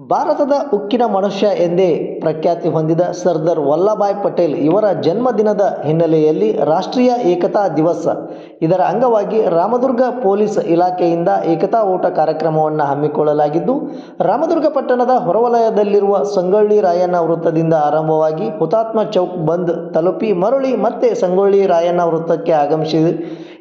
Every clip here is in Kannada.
ಭಾರತದ ಉಕ್ಕಿನ ಮನುಷ್ಯ ಎಂದೇ ಪ್ರಖ್ಯಾತಿ ಹೊಂದಿದ ಸರ್ದಾರ್ ವಲ್ಲಭಾಯ್ ಪಟೇಲ್ ಇವರ ಜನ್ಮದಿನದ ಹಿನ್ನೆಲೆಯಲ್ಲಿ ರಾಷ್ಟ್ರೀಯ ಏಕತಾ ದಿವಸ. ಇದರ ಅಂಗವಾಗಿ ರಾಮದುರ್ಗ ಪೊಲೀಸ್ ಇಲಾಖೆಯಿಂದ ಏಕತಾ ಓಟ ಕಾರ್ಯಕ್ರಮವನ್ನು ಹಮ್ಮಿಕೊಳ್ಳಲಾಗಿದ್ದು, ರಾಮದುರ್ಗ ಪಟ್ಟಣದ ಹೊರವಲಯದಲ್ಲಿರುವ ಸಂಗೊಳ್ಳಿ ರಾಯಣ್ಣ ವೃತ್ತದಿಂದ ಆರಂಭವಾಗಿ ಹುತಾತ್ಮ ಚೌಕ್ ಬಂದ್ ತಲುಪಿ ಮರಳಿ ಮತ್ತೆ ಸಂಗೊಳ್ಳಿ ರಾಯಣ್ಣ ವೃತ್ತಕ್ಕೆ ಆಗಮಿಸಿ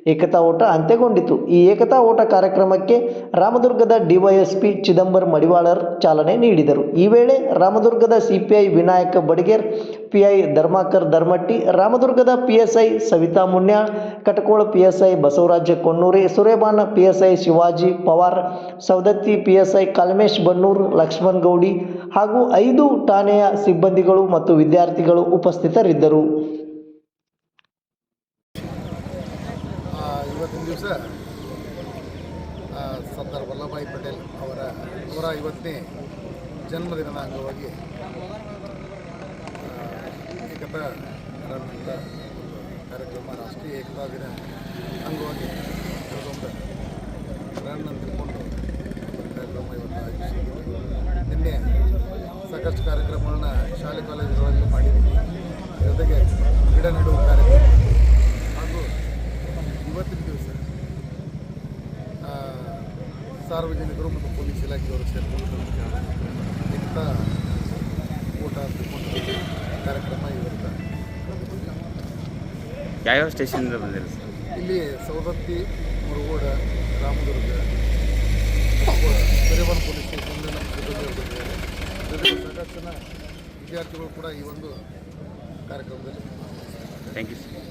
ಏಕತಾ ಓಟ ಅಂತ್ಯಗೊಂಡಿತು. ಈ ಏಕತಾ ಓಟ ಕಾರ್ಯಕ್ರಮಕ್ಕೆ ರಾಮದುರ್ಗದ ಡಿವೈಎಸ್ಪಿ ಚಿದಂಬರ್ ಮಡಿವಾಳರ್ ಚಾಲನೆ ನೀಡಿದರು. ಈ ವೇಳೆ ರಾಮದುರ್ಗದ CPI Vinayak Badiger, PI Dharmakar Dharmatti, ರಾಮದುರ್ಗದ PSI Savita Munyal Katakol PSI Basavaraj Konnuri, Surebana PSI Shivaji Pawar, Savadatti PSI Kalmesh Bannur, Lakshman Gowdi ಹಾಗೂ ಐದು ಠಾಣೆಯ ಸಿಬ್ಬಂದಿಗಳು ಮತ್ತು ವಿದ್ಯಾರ್ಥಿಗಳು ಉಪಸ್ಥಿತರಿದ್ದರು. ಇವತ್ತಿನ ದಿವಸ ಸರ್ದಾರ್ ವಲ್ಲಭಾಯ್ ಪಟೇಲ್ ಅವರ ನೂರ ಐವತ್ತನೇ ಜನ್ಮದಿನದ ಅಂಗವಾಗಿ ಏಕತಾ ಕಾರ್ಯಕ್ರಮ, ರಾಷ್ಟ್ರೀಯ ಏಕತಾ ದಿನ ಅಂಗವಾಗಿ ಅದೊಂದು ರನ್ ಅಂತ ತಿಳ್ಕೊಂಡು ಕಾರ್ಯಕ್ರಮ ಇವತ್ತು ಆಯೋಜಿಸಿದ್ದೀವಿ. ನಿನ್ನೆ ಸಾಕಷ್ಟು ಕಾರ್ಯಕ್ರಮಗಳನ್ನ ಶಾಲೆ, ಕಾಲೇಜುಗಳಲ್ಲಿ ಮಾಡಿದ್ದೀವಿ. ಜೊತೆಗೆ ಗಿಡ ನೆಡುವ ಕಾರ್ಯಕ್ರಮ ಹಾಗೂ ಇವತ್ತಿನ ದಿವಸ ಆ, ಸಾರ್ವಜನಿಕರು ಮತ್ತು ಪೊಲೀಸ್ ಇಲಾಖೆಯವರು ಸೇರಿಕೊಂಡು ಇಂಥ ಊಟ ತಿಳ್ಕೊಂಡು ಕಾರ್ಯಕ್ರಮ ಇವತ್ತು ಯಾವ ಸ್ಟೇಷನಿಂದ ಬಂದಿರಿ ಸರ್? ಇಲ್ಲಿ ಸವದತ್ತಿ ಮುರುಗೋಡ ರಾಮದುರ್ಗ ಕೊಪ್ಪಳ, ಪೊಲೀಸ್ ಸ್ಟೇಷನ್ನಿಂದ ನಮ್ಮ ಬಂದಿದ್ದಾರೆ. ಸಾಕಷ್ಟು ಜನ ವಿದ್ಯಾರ್ಥಿಗಳು ಕೂಡ ಈ ಒಂದು ಕಾರ್ಯಕ್ರಮದಲ್ಲಿ ಥ್ಯಾಂಕ್ ಯು ಸರ್